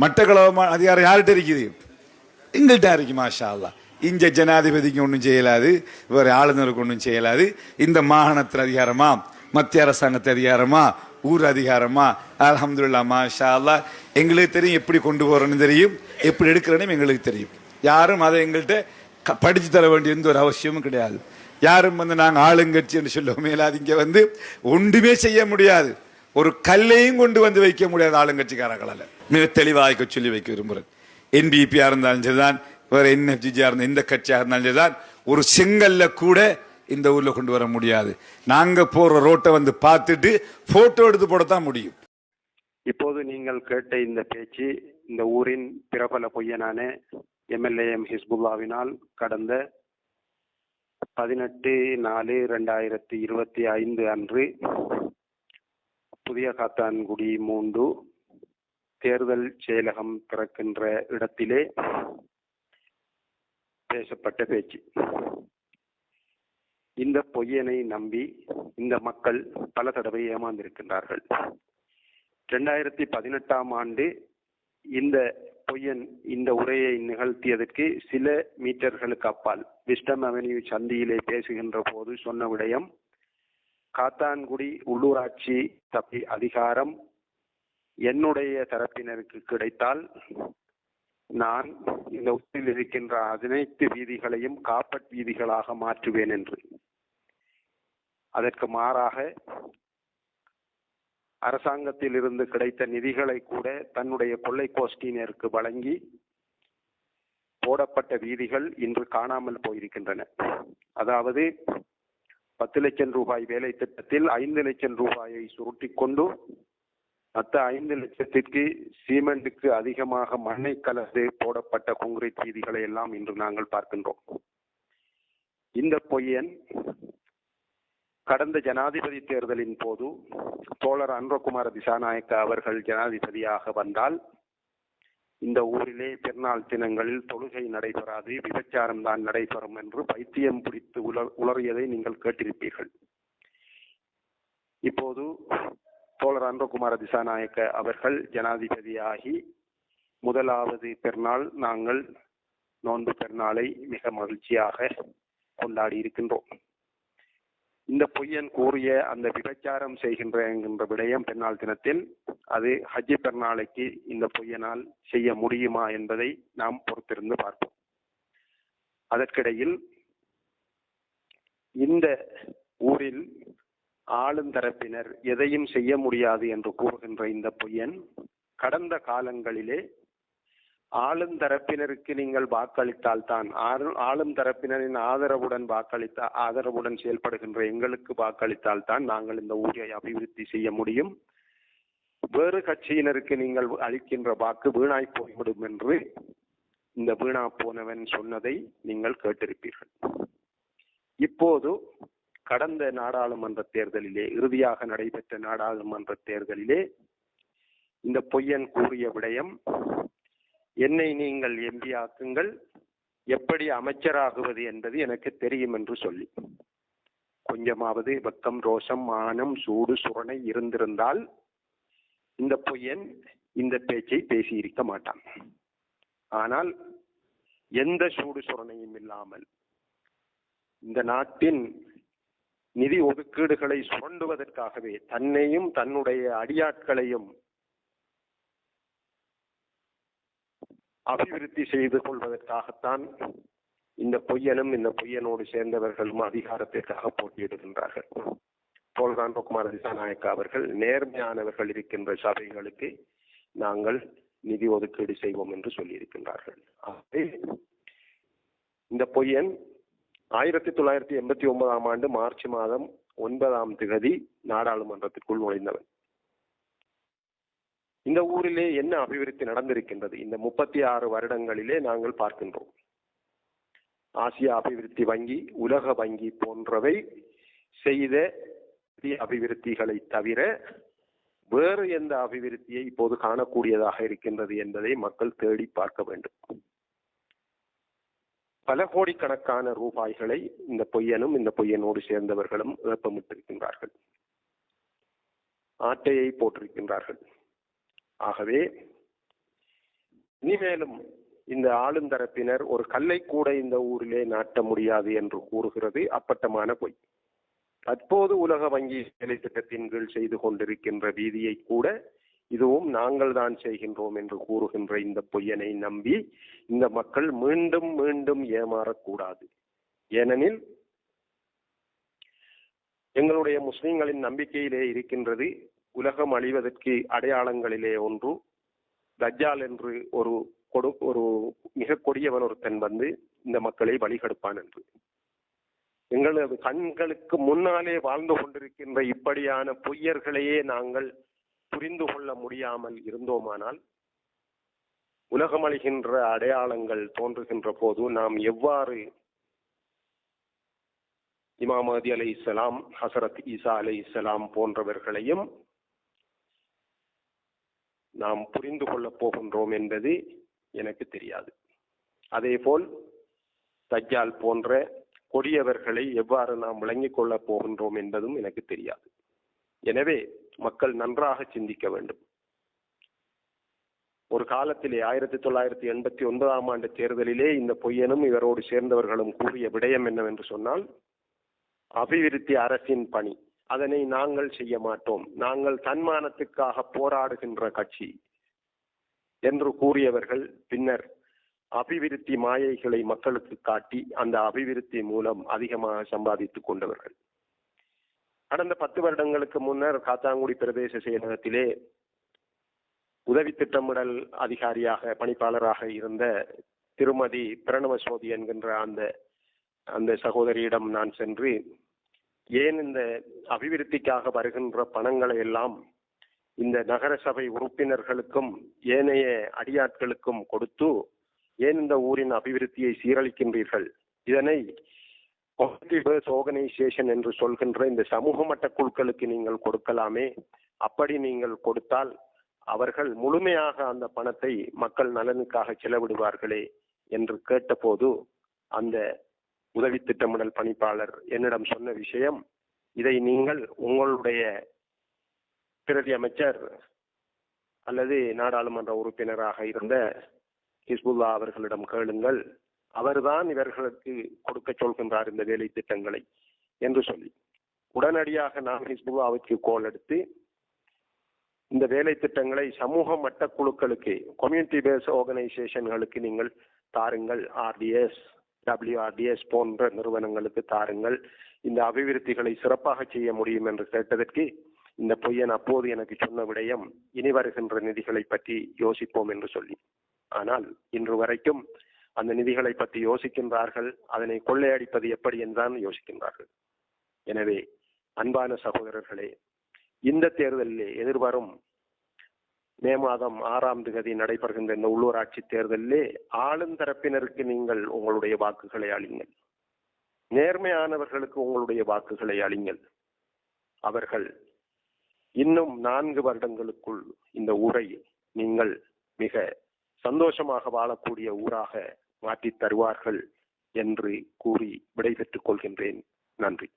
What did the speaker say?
மட்டக்களவு அதிகாரம் யார்கிட்ட இருக்குது? எங்கள்கிட்ட இருக்கு மாஷா அல்லா இங்க ஜனாதிபதிக்கு ஒன்றும் செய்யலாது வேறு ஆளுநருக்கு ஒன்றும் செய்யலாது. இந்த மாகாணத்தில் அதிகாரமா? மத்திய அரசாங்கத்து அதிகாரமா? ஊர் அதிகாரமா? அலமதுல்லா மாஷா அல்லா எங்களுக்கு தெரியும் எப்படி கொண்டு போறோம்னு தெரியும் எப்படி எடுக்கிறேன்னு எங்களுக்கு தெரியும். யாரும் அதை எங்கள்கிட்ட க- படிச்சு தர வேண்டிய எந்த ஒரு அவசியமும் கிடையாது. யாரும் வந்து நாங்கள் ஆளுங்கட்சி என்று சொல்ல மேலாது இங்கே வந்து ஒன்றுமே செய்ய முடியாது. ஒரு கல்லையும் கொண்டு வந்து வைக்க முடியாது ஆளுங்கட்சிக்காரங்களால மிக தெளிவாக சொல்லி வைக்க விரும்புகிறேன். என்பிபியா இருந்தாலும் சரிதான் வேற என்எஃப்ஜிஜியா இருந்த எந்த கட்சியாக இருந்தாலும் சரிதான் ஒரு செங்கல்ல கூட இந்த ஊர்ல கொண்டு வர முடியாது. நாங்க போற ரோட்டை வந்து பார்த்துட்டு போட்டோ எடுத்து போடத்தான் முடியும். இப்போது நீங்கள் கேட்ட இந்த பேச்சு இந்த ஊரின் பிரபல பொய்யனான எம்எல்ஏ எம் ஹிஸ்புல்லாவினால் கடந்த பதினெட்டு நாலு ரெண்டாயிரத்தி இருபத்தி ஐந்து அன்று புதிய காத்தான்குடி மூன்று தேர்தல் செயலகம் திறக்கின்ற இடத்திலே பேசப்பட்ட பேச்சு. இந்த பொய்யனை நம்பி இந்த மக்கள் பல தடவை ஏமாந்திருக்கின்றார்கள். ரெண்டாயிரத்தி பதினெட்டாம் ஆண்டு இந்த பொய்யன் இந்த உரையை நிகழ்த்தியதற்கு சில மீட்டர்களுக்கு அப்பால் விஸ்டம் அவென்யூ சந்தியிலே பேசுகின்ற போது சொன்ன விடயம் காத்தான்குடி உள்ளூராட்சி தப்பி அதிகாரம் என்னுடைய தரப்பினருக்கு கிடைத்தால் நான் இந்த உத்தில் இருக்கின்ற அனைத்து வீதிகளையும் காப்பட் வீதிகளாக மாற்றுவேன் என்று. அதற்கு மாறாக அரசாங்கத்தில் இருந்து கிடைத்த நிதிகளை கூட தன்னுடைய கொள்ளை கோஷ்டியினருக்கு வழங்கி போடப்பட்ட வீதிகள் இன்று காணாமல் போயிருக்கின்றன. அதாவது பத்து லட்சம் ரூபாய் வேலை திட்டத்தில் ஐந்து லட்சம் ரூபாயை சுருட்டிக் கொண்டு மற்ற ஐந்து லட்சத்திற்கு சீமெண்டுக்கு அதிகமாக மண்ணை கலந்து போடப்பட்ட கான்கிரீட் வீதிகளை எல்லாம் இன்று நாங்கள் பார்க்கின்றோம். இந்த பொய்யன் கடந்த ஜனாதிபதி தேர்தலின் போது தோழர் அன்ரகுமார திசாநாயக்க அவர்கள் ஜனாதிபதியாக வந்தால் இந்த ஊரிலே பிறநாள் தினங்களில் தொழுகை நடைபெறாது விபச்சாரம் தான் நடைபெறும் என்று பைத்தியம் பிடித்து உலர் உளறியதை நீங்கள் கேட்டிருப்பீர்கள். இப்போது தோழர் அன்றகுமார திசாநாயக்க அவர்கள் ஜனாதிபதியாகி முதலாவது பெருநாள் நாங்கள் நோன்பு பெருநாளை மிக மகிழ்ச்சியாக கொண்டாடி இருக்கின்றோம். இந்த பொய்யன் கூறிய அந்த விபச்சாரம் செய்கின்ற என்கின்ற விடயம் பெருநாள் தினத்தில் அது ஹஜ்ஜி பெருநாளைக்கு இந்த பொய்யனால் செய்ய முடியுமா என்பதை நாம் பொறுத்திருந்து பார்ப்போம். அதற்கிடையில் இந்த ஊரில் ஆளுந்தரப்பினர் எதையும் செய்ய முடியாது என்று கூறுகின்ற இந்த பொய்யன் கடந்த காலங்களிலே ஆளும் தரப்பினருக்கு நீங்கள் வாக்களித்தால் தான் ஆளும் தரப்பினரின் ஆதரவுடன் வாக்களித்த ஆதரவுடன் செயல்படுகின்ற எங்களுக்கு வாக்களித்தால் தான் நாங்கள் இந்த ஊரை அபிவிருத்தி செய்ய முடியும். வேறு கட்சியினருக்கு நீங்கள் அளிக்கின்ற வாக்கு வீணாய் போய்விடும் என்று இந்த வீணா போனவன் சொன்னதை நீங்கள் கேட்டிருப்பீர்கள். இப்போது கடந்த நாடாளுமன்ற தேர்தலிலே இறுதியாக நடைபெற்ற நாடாளுமன்ற தேர்தலிலே இந்த பொய்யன் கூறிய விடயம் என்னை நீங்கள் எம்பி ஆக்குங்கள் எப்படி அமைச்சராகுவது என்பது எனக்கு தெரியும் என்று சொல்லி. கொஞ்சமாவது வெக்கம் ரோஷம் மானம் சூடு சுரணை இருந்திருந்தால் இந்த பொய்யன் இந்த பேச்சை பேசியிருக்க மாட்டான். ஆனால் எந்த சூடு சுரணையும் இல்லாமல் இந்த நாட்டின் நிதி ஒதுக்கீடுகளை சுரண்டுவதற்காகவே தன்னையும் தன்னுடைய அடியாட்களையும் அபிவிருத்தி செய்து கொள்வதற்காகத்தான் இந்த பொய்யனும் இந்த பொய்யனோடு சேர்ந்தவர்களும் அதிகாரத்திற்காக போட்டியிடுகின்றார்கள். தோல்கான் குமார திசாநாயக்கா அவர்கள் நேர்மையானவர்கள் இருக்கின்ற சபைகளுக்கு நாங்கள் நிதி ஒதுக்கீடு செய்வோம் என்று சொல்லியிருக்கின்றார்கள். ஆகவே இந்த பொய்யன் ஆயிரத்தி தொள்ளாயிரத்தி எண்பத்தி ஒன்பதாம் ஆண்டு மார்ச் மாதம் ஒன்பதாம் திகதி நாடாளுமன்றத்திற்குள் நுழைந்தவன். இந்த ஊரிலே என்ன அபிவிருத்தி நடந்திருக்கின்றது? இந்த முப்பத்தி ஆறு வருடங்களிலே நாங்கள் பார்க்கின்றோம். ஆசியா அபிவிருத்தி வங்கி உலக வங்கி போன்றவை செய்த அபிவிருத்திகளை தவிர வேறு எந்த அபிவிருத்தியை இப்போது காணக்கூடியதாக இருக்கின்றது என்பதை மக்கள் தேடி பார்க்க வேண்டும். பல கோடிக்கணக்கான ரூபாய்களை இந்த பொய்யனும் இந்த பொய்யனோடு சேர்ந்தவர்களும் ஏப்பமிட்டிருக்கின்றார்கள் ஆட்டையை போட்டிருக்கின்றார்கள் ஆகவே இனிமேலும் இந்த ஆளுந்தரப்பினர் ஒரு கல்லை கூட இந்த ஊரிலே நாட்ட முடியாது என்று கூறுகிறது அப்பட்டமான பொய். தற்போது உலக வங்கி வேலை திட்டத்தின் கீழ் செய்து கொண்டிருக்கின்ற வீதியை கூட இதுவும் நாங்கள் தான் செய்கின்றோம் என்று கூறுகின்ற இந்த பொய்யனை நம்பி இந்த மக்கள் மீண்டும் மீண்டும் ஏமாறக்கூடாது. ஏனெனில் எங்களுடைய முஸ்லிம்களின் நம்பிக்கையிலே இருக்கின்றது உலகம் அழிவதற்கு அடையாளங்களிலே ஒன்று. தஜ்ஜால் என்று ஒரு கொடு ஒரு மிக கொடியவன் ஒருத்தன் வந்து இந்த மக்களை வழிகெடுப்பான் என்று. எங்களது கண்களுக்கு முன்னாலே வாழ்ந்து கொண்டிருக்கின்ற இப்படியான பொய்யர்களையே நாங்கள் புரிந்து கொள்ள முடியாமல் இருந்தோமானால் உலகம் அடையாளங்கள் தோன்றுகின்ற போது நாம் எவ்வாறு இமாம் அதி அலை இஸ்லாம் ஹசரத் ஈசா அலை இஸ்லாம் போன்றவர்களையும் நாம் புரிந்து கொள்ளப் போகின்றோம் என்பது எனக்கு தெரியாது. அதேபோல் தஜ்ஜால் போன்ற கொடியவர்களை எவ்வாறு நாம் விளங்கிக் கொள்ளப் போகின்றோம் என்பதும் எனக்கு தெரியாது. எனவே மக்கள் நன்றாக சிந்திக்க வேண்டும். ஒரு காலத்திலே ஆயிரத்தி தொள்ளாயிரத்தி எண்பத்தி ஒன்பதாம் ஆண்டு தேர்தலிலே இந்த பொய்யனும் இவரோடு சேர்ந்தவர்களும் கூறிய விடயம் என்னவென்று சொன்னால் அபிவிருத்தி அரசின் பணி. அதனை நாங்கள் செய்ய மாட்டோம். நாங்கள் தன்மானத்துக்காக போராடுகின்ற கட்சி என்று கூறியவர்கள் பின்னர் அபிவிருத்தி மாயைகளை மக்களுக்கு காட்டி அந்த அபிவிருத்தி மூலம் அதிகமாக சம்பாதித்துக் கொண்டவர்கள். கடந்த பத்து வருடங்களுக்கு முன்னர் காத்தாங்குடி பிரதேச செயலகத்திலே உதவி திட்டமிடல் அதிகாரியாக பணிப்பாளராக இருந்த திருமதி பிரணவ சோதி என்கின்ற அந்த அந்த சகோதரியிடம் நான் சென்று ஏன் இந்த அபிவிருத்திக்காக வருகின்ற பணங்களை எல்லாம் இந்த நகர சபை உறுப்பினர்களுக்கும் ஏனைய அடியாட்களுக்கும் கொடுத்து ஏன் இந்த ஊரின் அபிவிருத்தியை சீரழிக்கின்றீர்கள்? இதனை ஆர்கனைசேஷன் என்று சொல்கின்ற இந்த சமூக மட்ட குழுக்களுக்கு நீங்கள் கொடுக்கலாமே. அப்படி நீங்கள் கொடுத்தால் அவர்கள் முழுமையாக அந்த பணத்தை மக்கள் நலனுக்காக செலவிடுவார்களே என்று கேட்டபோது அந்த உதவி திட்டமிடல் பணிப்பாளர் என்னிடம் சொன்ன விஷயம் இதை நீங்கள் உங்களுடைய பிரதி அமைச்சர் அல்லது நாடாளுமன்ற உறுப்பினராக இருந்த ஹிஸ்புல்லா அவர்களிடம் கேளுங்கள். அவர்தான் இவர்களுக்கு கொடுக்க சொல்கின்றார் இந்த வேலை திட்டங்களை என்று சொல்லி. உடனடியாக நான் ஹிஸ்புல்லாவுக்கு கோல் எடுத்து இந்த வேலை திட்டங்களை சமூக மட்ட குழுக்களுக்கு கம்யூனிட்டி பேஸ் ஆர்கனைசேஷன்களுக்கு நீங்கள் தாருங்கள். ஆர்டிஎஸ் டபிள்யூஆர்டிஎஸ் போன்ற நிறுவனங்களுக்கு தாருங்கள். இந்த அபிவிருத்திகளை சிறப்பாக செய்ய முடியும் என்று கேட்டதற்கு இந்த பொய்யன் அப்போது எனக்கு சொன்ன விடயம் இனி வருகின்ற நிதிகளை பற்றி யோசிப்போம் என்று சொல்லி. ஆனால் இன்று வரைக்கும் அந்த நிதிகளை பற்றி யோசிக்கின்றார்கள். அதனை கொள்ளையடிப்பது எப்படி என்றுதான் யோசிக்கின்றார்கள். எனவே அன்பான சகோதரர்களே இந்த தேர்தலிலே எதிர்வரும் மே மாதம் ஆறாம் திகதி நடைபெறுகின்ற இந்த உள்ளூராட்சி தேர்தலிலே ஆளுந்தரப்பினருக்கு நீங்கள் உங்களுடைய வாக்குகளை அளிங்கள். நேர்மையானவர்களுக்கு உங்களுடைய வாக்குகளை அளிங்கள். அவர்கள் இன்னும் நான்கு வருடங்களுக்குள் இந்த ஊரை நீங்கள் மிக சந்தோஷமாக வாழக்கூடிய ஊராக மாற்றித் தருவார்கள் என்று கூறி விடைபெற்றுக் கொள்கின்றேன். நன்றி.